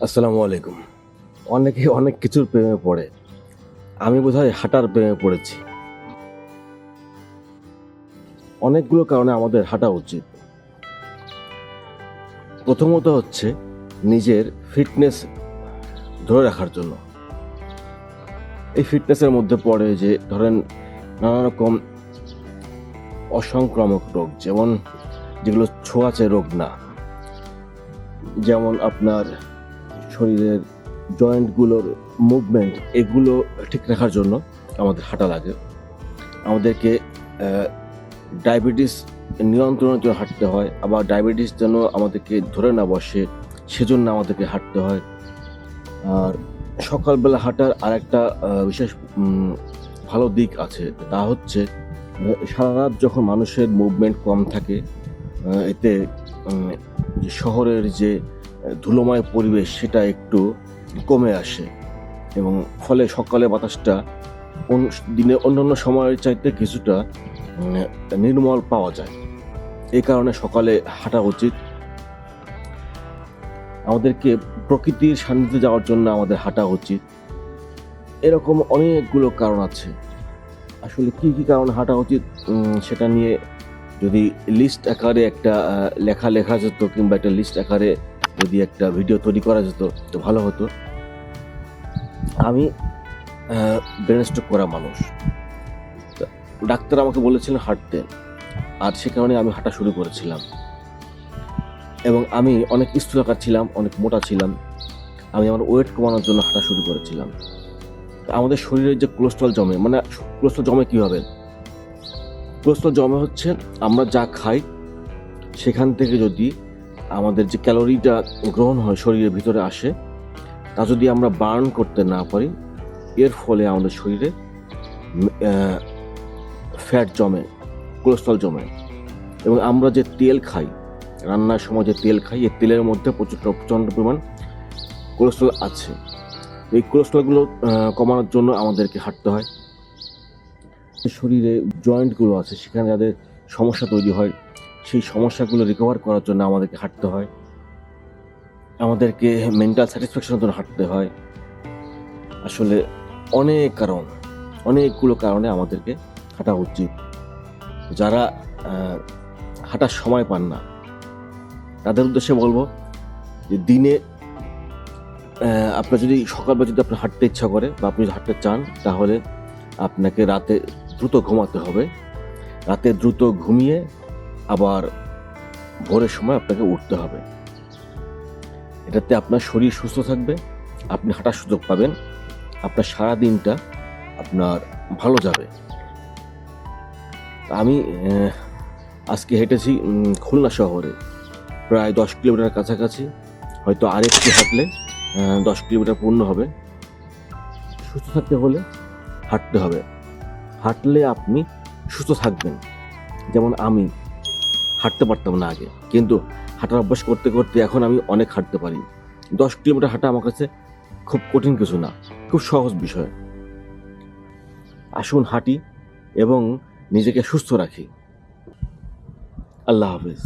আসসালামু আলাইকুম। অনেকে অনেক কিছুর প্রেমে পড়ে। আমি বোধহয় হাঁটার প্রেমে পড়েছি। অনেকগুলো কারণে আমাদের হাঁটা উচিত। প্রথমত হচ্ছে নিজের ফিটনেস ধরে রাখার জন্য। এই ফিটনেসের মধ্যে পড়ে যে, ধরেন নানা রকম অসংক্রামক রোগ, যেমন যেগুলো ছোঁয়াচে রোগ না। যেমন আপনার শরীরের জয়েন্টগুলোর মুভমেন্ট এগুলো ঠিক রাখার জন্য আমাদের হাঁটা লাগে। আমাদেরকে ডায়াবেটিস নিয়ন্ত্রণের জন্য হাঁটতে হয় আবার ডায়াবেটিস যেন আমাদেরকে ধরে না বসে সেজন্য আমাদেরকে হাঁটতে হয়। আর সকালবেলা হাঁটার আরেকটা আহ, বিশেষ ভালো দিক আছে তা হচ্ছে সারা রাত যখন মানুষের মুভমেন্ট কম থাকে এতে শহরের যে ধুলোময় পরিবেশ সেটা একটু কমে আসে। এবং ফলে সকালে বাতাসটা দিনে অন্যান্য সময়ের চাইতে কিছুটা নির্মল পাওয়া যায়। এই কারণে সকালে হাঁটা উচিত। আমাদেরকে প্রকৃতির সান্নিধ্যে যাওয়ার জন্য আমাদের হাঁটা উচিত। এরকম অনেকগুলো কারণ আছে। আসলে কি কি কারণে হাঁটা উচিত সেটা নিয়ে যদি লিস্ট আকারে একটা লেখা লেখা যেত কিংবা একটা লিস্ট আকারে যদি একটা ভিডিও তৈরি করা যেত, তো ভালো হতো। আমি ব্রেন স্ট্রোক করা মানুষ। ডাক্তার আমাকে বলেছিলেন হাঁটতে। আর সে কারণে আমি হাঁটা শুরু করেছিলাম। এবং আমি অনেক স্থূলকার ছিলাম, অনেক মোটা ছিলাম। আমি আমার ওয়েট কমানোর জন্য হাঁটা শুরু করেছিলাম। আমাদের শরীরে যে কোলেস্ট্রল জমে মানে কোলেস্ট্রল জমে কীভাবে? কোলেস্ট্রল জমে হচ্ছে আমরা যা খাই, সেখান থেকে যদি আমাদের যে ক্যালোরিটা গ্রহণ হয় শরীরের ভিতরে আসে, তা যদি আমরা বার্ন করতে না পারি, এর ফলে আমাদের শরীরে ফ্যাট জমে, কোলেস্ট্রল জমে। এবং আমরা যে তেল খাই, রান্নার সময় যে তেল খাই, এই তেলের মধ্যে প্রচুর প্রচণ্ড পরিমাণ কোলেস্ট্রল আছে। এই কোলেস্ট্রলগুলো কমানোর জন্য আমাদেরকে হাঁটতে হয়। শরীরে জয়েন্টগুলো আছে, সেখানে যাদের সমস্যা তৈরি হয় সেই সমস্যাগুলো রিকভার করার জন্য আমাদেরকে হাঁটতে হয়। আমাদেরকে মেন্টাল স্যাটিসফ্যাকশনের জন্য হাঁটতে হয়। আসলে অনেক কারণ, অনেকগুলো কারণে আমাদেরকে হাঁটা উচিত। যারা হাঁটার সময় পান না, তাদের উদ্দেশ্যে বলব যে দিনে আপনার যদি সকালবেলা যদি আপনার হাঁটতে ইচ্ছা করে বা আপনি হাঁটতে চান, তাহলে আপনাকে রাতে দ্রুত ঘুমাতে হবে। রাতে দ্রুত ঘুমিয়ে আবার ভোরের সময় আপনাকে উঠতে হবে। এটাতে আপনার শরীর সুস্থ থাকবে, আপনি হাঁটার সুযোগ পাবেন, আপনার সারা দিনটা আপনার ভালো যাবে। আমি আজকে হেঁটেছি খুলনা শহরে, প্রায় দশ কিলোমিটার কাছাকাছি। হয়তো আরেকটু হাঁটলে দশ কিলোমিটার পূর্ণ হবে। সুস্থ থাকতে হলে হাঁটতে হবে। হাঁটলে আপনি সুস্থ থাকবেন। যেমন আমি হাঁটতে পারতাম না আগে। কিন্তু হাঁটার অভ্যাস করতে করতে এখন আমি অনেক হাঁটতে পারি। দশ কিলোমিটার হাঁটা আমার কাছে খুব কঠিন কিছু না, খুব সহজ বিষয়। আসুন, হাঁটি এবং নিজেকে সুস্থ রাখি। আল্লাহ হাফিজ।